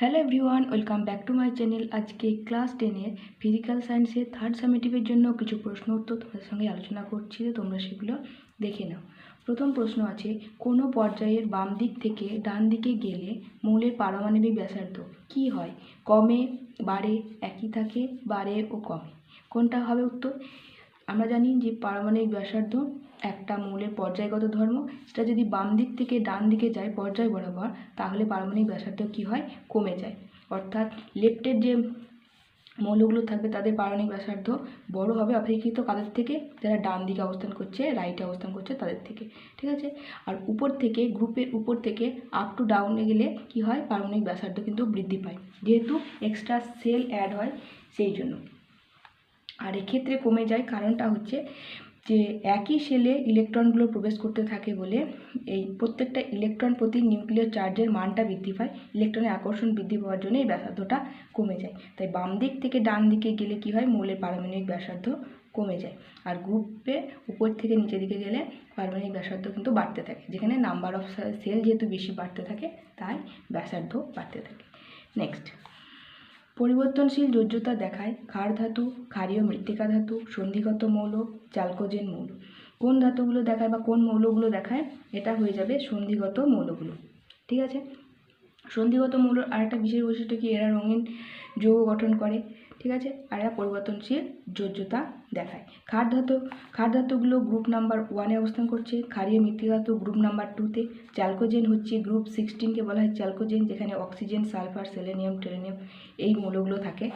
Hello everyone welcome back to my channel আজকে class টেনের physical সায়েন্সের থার্ড সামেটিভের জন্য কিছু প্রশ্ন উত্তর তোমাদের সঙ্গে আলোচনা করছি তোমরা সেগুলো দেখে নাও। প্রথম প্রশ্ন আছে, কোনো পর্যায়ের বাম দিক থেকে ডান দিকে গেলে মৌলের পারমাণবিক ব্যাসার্ধ কী হয়? কমে, বাড়ে, একই থাকে, বাড়ে ও কমে। কোনটা হবে উত্তর? আমরা জানি যে পারমাণবিক ব্যাসার্ধ একটা মৌলের পর্যায়গত ধর্ম, সেটা যদি বাম দিক থেকে ডান দিকে যায় পর্যায় বরাবর, তাহলে পারমাণবিক ব্যাসার্ধ কী হয়? কমে যায়। অর্থাৎ লেফটের যে মৌলগুলো থাকবে, তাদের পারমাণবিক ব্যাসার্ধ বড় হবে অপেক্ষিত কাদের থেকে? যারা ডান দিকে অবস্থান করছে রাইটে অবস্থান করছে তাদের থেকে। ঠিক আছে? আর উপর থেকে, গ্রুপের উপর থেকে আপ টু ডাউনে গেলে কি হয়? পারমাণবিক ব্যাসার্ধ কিন্তু বৃদ্ধি পায়। যেহেতু এক্সট্রা সেল অ্যাড হয়, সেই জন্য। আর এক্ষেত্রে কমে যায় কারণটা হচ্ছে যে একই সেলে ইলেকট্রনগুলো প্রবেশ করতে থাকে বলে এই প্রত্যেকটা ইলেকট্রন প্রতি নিউক্লিয়ার চার্জের মানটা বৃদ্ধি পায়। ইলেকট্রনের আকর্ষণ বৃদ্ধি পাওয়ার জন্য এই ব্যাসার্ধটা কমে যায়। তাই বাম দিক থেকে ডান দিকে গেলে কি হয়? মৌলের পারমাণবিক ব্যাসার্ধ কমে যায়। আর গ্রুপে উপর থেকে নিচের দিকে গেলে পারমাণবিক ব্যাসার্ধ কিন্তু বাড়তে থাকে। যেখানে নাম্বার অফ সেল যেহেতু বেশি বাড়তে থাকে, তাই ব্যাসার্ধ বাড়তে থাকে। নেক্সট। পরিবর্তনশীল যোজ্যতা দেখায় ক্ষার ধাতু, ক্ষারীয় মৃত্তিকা ধাতু, সন্ধিগত মৌল, চালকোজেন মৌল। কোন ধাতুগুলো দেখায় বা কোন মৌলগুলো দেখায়? এটা হয়ে যাবে সন্ধিগত মৌলগুলো। ঠিক আছে? সন্ধিগত মৌল আর একটা বিশেষ বৈশিষ্ট্য কি? এরা রঙিন যৌগ গঠন করে। ঠিক আছে? আর এরা পরিবর্তনশীল যোজ্যতা দেখায়। ক্ষার ধাতু ক্ষার ধাতুগুলো গ্রুপ নাম্বার ওয়ানে অবস্থান করছে। ক্ষারীয় মৃত্তিকা ধাতু গ্রুপ নাম্বার টুতে চ্যালকোজেন হচ্ছে গ্রুপ সিক্সটিনকে বলা হয় চ্যালকোজেন যেখানে অক্সিজেন সালফার সেলেনিয়াম টেলেনিয়াম এই মৌলগুলো থাকে।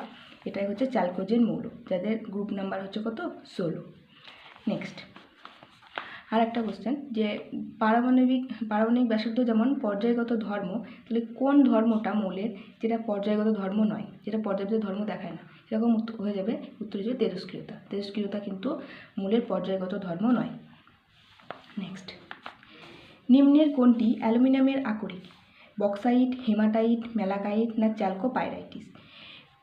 এটাই হচ্ছে চ্যালকোজেন মৌল, যাদের গ্রুপ নাম্বার হচ্ছে কত? ষোলো। নেক্সট আর একটা কোশ্চেন যে পারমাণবিক পারমাণবিক ব্যাসার্ধ যেমন পর্যায়গত ধর্ম, তাহলে কোন ধর্মটা মৌলের যেটা পর্যায়গত ধর্ম নয়, যেটা পর্যায়গত ধর্ম দেখায় না? সেরকম হয়ে যাবে উত্তর যাবে তেজস্ক্রিয়তা। তেজস্ক্রিয়তা কিন্তু মূলের পর্যায়গত ধর্ম নয়। নেক্সট নিম্নের কোনটি? অ্যালুমিনিয়ামের আকরিক, বক্সাইট, হেমাটাইট ম্যালাকাইট না চ্যালকোপাইরাইটিস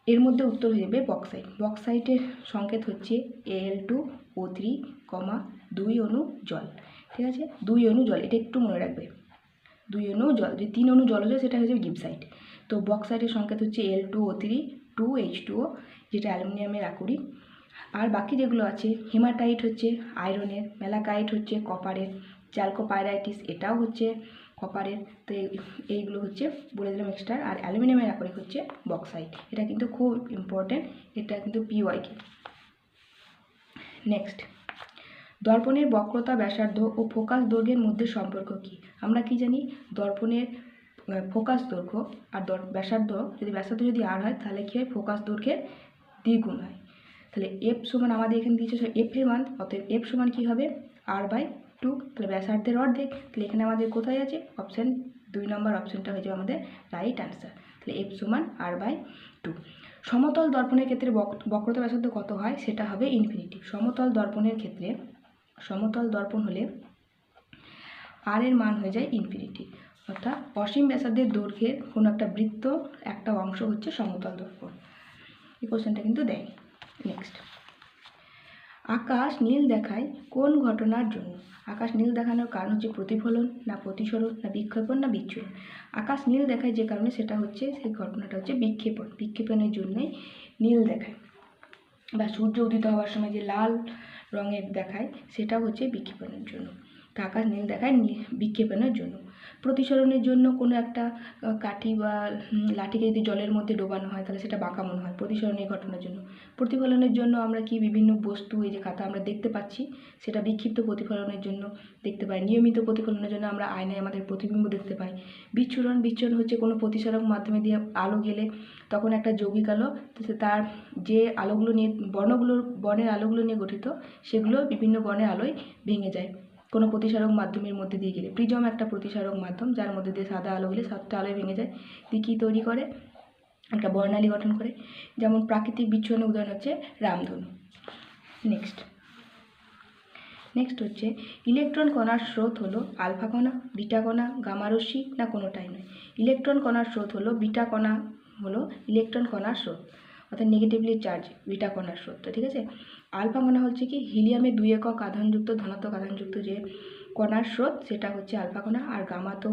এর মধ্যে উত্তর হয়ে যাবে বক্সাইট। বক্সাইটের সংকেত হচ্ছে এল টু ও থ্রি কমা দুই অণু জল। ঠিক আছে? দুই অণু জল, এটা একটু মনে রাখবে। দুই অণু জল, যদি তিন অণু জল হয়ে সেটা যাবে গিপসাইট তো বক্সাইটের সংকেত হচ্ছে L two O three two H two O যেটা অ্যালুমিনিয়ামের আকরিক আর বাকি যেগুলো আছে, হেমাটাইট হচ্ছে আয়রনের ম্যালাকাইট হচ্ছে কপারের চ্যালকোপাইরাইটিস এটাও হচ্ছে কপারের। তো এই- এইগুলো হচ্ছে বলে দিলাম এক্সট্রা আর অ্যালুমিনিয়ামের আকরিক হচ্ছে বক্সাইট। এটা কিন্তু খুব ইম্পর্টেন্ট এটা কিন্তু পিওয়াইকে নেক্সট দর্পণের বক্রতা, ব্যাসার্ধ ও ফোকাস দৈর্ঘ্যের মধ্যে সম্পর্ক কী? আমরা কি জানি? দর্পণের ফোকাস দৈর্ঘ্য আর ব্যাসার্ধ, যদি ব্যাসার্ধ যদি আর হয়, তাহলে কী হয়? ফোকাস দৈর্ঘ্যের দ্বিগুণ হয়। তাহলে এফ সমান আমাদের এখানে দিয়েছে এফ এর মান, অতএব এফ সমান কী হবে? আর বাই টু তাহলে ব্যাসার্ধের অর্ধেক। তাহলে এখানে আমাদের কোথায় আছে? অপশান দুই নম্বর অপশানটা হয়ে যাবে আমাদের রাইট অ্যান্সার তাহলে এফ সমান আর বাই টু সমতল দর্পণের ক্ষেত্রে বক- বক্রতা ব্যাসার্ধ কত হয়? সেটা হবে ইনফিনিটি সমতল দর্পণের ক্ষেত্রে, সমতল দর্পণ হলে আর এর মান হয়ে যায় ইনফিনিটি অর্থাৎ অসীম ব্যাসার্ধের দৈর্ঘ্যের কোনো একটা বৃত্ত, একটা অংশ হচ্ছে সমতল দর্পণ। এই কোশ্চেনটা কিন্তু দেয় নেক্সট আকাশ নীল দেখায় কোন ঘটনার জন্য? আকাশ নীল দেখানোর কারণ হচ্ছে প্রতিফলন, না প্রতিসরণ, না বিক্ষেপণ, না বিচ্ছুরণ। আকাশ নীল দেখায় যে কারণে সেটা হচ্ছে, সেই ঘটনাটা হচ্ছে বিক্ষেপণ। বিক্ষেপণের জন্যই নীল দেখায়। বা সূর্য উদিত হওয়ার সময় যে লাল রঙের দেখায় সেটা হচ্ছে বিক্ষেপণের জন্য। আকাশ নীল দেখায় বিক্ষেপণের জন্য। প্রতিসরণের জন্য কোনো একটা কাঠি বা লাঠিকে যদি জলের মধ্যে ডোবানো হয়, তাহলে সেটা বাঁকা মনে হয়, প্রতিসরণের ঘটনার জন্য। প্রতিফলনের জন্য আমরা কি বিভিন্ন বস্তু, এই যে খাতা আমরা দেখতে পাচ্ছি, সেটা বিক্ষিপ্ত প্রতিফলনের জন্য দেখতে পাই। নিয়মিত প্রতিফলনের জন্য আমরা আয়নায় আমাদের প্রতিবিম্ব দেখতে পাই। বিচ্ছুরণ বিচ্ছুরণ হচ্ছে কোনো প্রতিসরক মাধ্যমে দিয়ে আলো গেলে তখন একটা যৌগিক আলো তার যে আলোগুলো নিয়ে, বর্ণগুলোর, বর্ণের আলোগুলো নিয়ে গঠিত, সেগুলো বিভিন্ন বর্ণের আলোয় ভেঙে যায়। কোনো প্রতিসারক মাধ্যমের মধ্যে দিয়ে গেলে। প্রিজম একটা প্রতিসারক মাধ্যম, যার মধ্যে দিয়ে সাদা আলো গেলে সাতটা আলোয় ভেঙে যায়। দিয়ে কী তৈরি করে, একটা বর্ণালী গঠন করে। যেমন প্রাকৃতিক বিচ্ছন্ন উদাহরণ হচ্ছে রামধনু। নেক্সট নেক্সট হচ্ছে, ইলেকট্রন কণার স্রোত হলো আলফা কণা, বিটা কণা, গামা রশ্মি, না কোনোটাই নয়। ইলেকট্রন কণার স্রোত হলো বিটা কণা হলো ইলেকট্রন কণার স্রোত, অর্থাৎ নেগেটিভলি চার্জ বিটা কণার স্রোত তো ঠিক আছে? আলফা কণা হচ্ছে কি হিলিয়ামের দুই একক আধানযুক্ত, ধনাত্মক আধানযুক্ত যে কণার স্রোত, সেটা হচ্ছে আলফা কণা আর গামা তো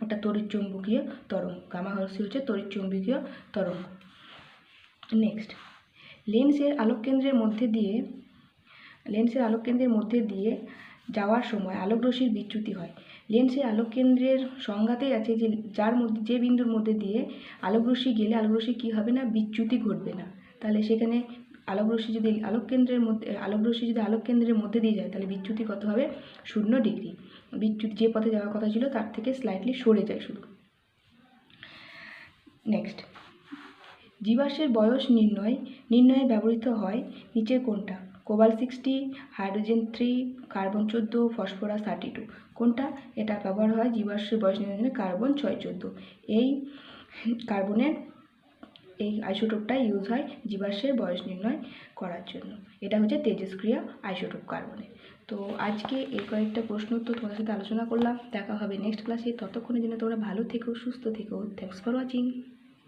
একটা তড়িৎচুম্বকীয় তরঙ্গ। গামা হর্ষি হচ্ছে তড়িৎচুম্বকীয় তরঙ্গ। নেক্সট লেন্সের আলোককেন্দ্রের মধ্যে দিয়ে, লেন্সের আলোককেন্দ্রের মধ্যে দিয়ে যাওয়ার সময় আলোকরশ্মির বিচ্যুতি হয়। লেন্সের আলোককেন্দ্রের সংজ্ঞাতেই আছে যে যার মধ্যে, যে বিন্দুর মধ্যে দিয়ে আলোকরশ্মি গেলে আলোকরশ্মি কী হবে না? বিচ্যুতি ঘটবে না। তাহলে সেখানে আলোকরশ্মি যদি আলোককেন্দ্রের মধ্যে, আলোকরশ্মি যদি আলোককেন্দ্রের মধ্যে দিয়ে যায়, তাহলে বিচ্যুতি কত হবে? শূন্য ডিগ্রি। বিচ্যুতি যে পথে যাওয়ার কথা ছিল, তার থেকে স্লাইটলি সরে যায় শুধু। নেক্সট জীবাশ্মের বয়স নির্ণয়, নির্ণয়ে ব্যবহৃত হয় নিচের কোনটা cobalt sixty, hydrogen three, carbon চোদ্দ, ফসফরাস থার্টি টু। কোনটা এটা ব্যবহার হয় জীবাশ্মের বয়স নির্ণয়ে কার্বন ছয় চোদ্দ। এই কার্বনের এই আইসোটোপটা ইউজ হয় জীবাশ্মের বয়স নির্ণয় করার জন্য। এটা হচ্ছে তেজস্ক্রিয়া আইসোটোপ কার্বনে। তো আজকে এই কয়েকটা প্রশ্ন উত্তর তোমাদের সাথে আলোচনা করলাম। দেখা হবে নেক্সট ক্লাসে ততক্ষণের জন্য তোমরা ভালো থেকো, সুস্থ থেকো। Thanks for watching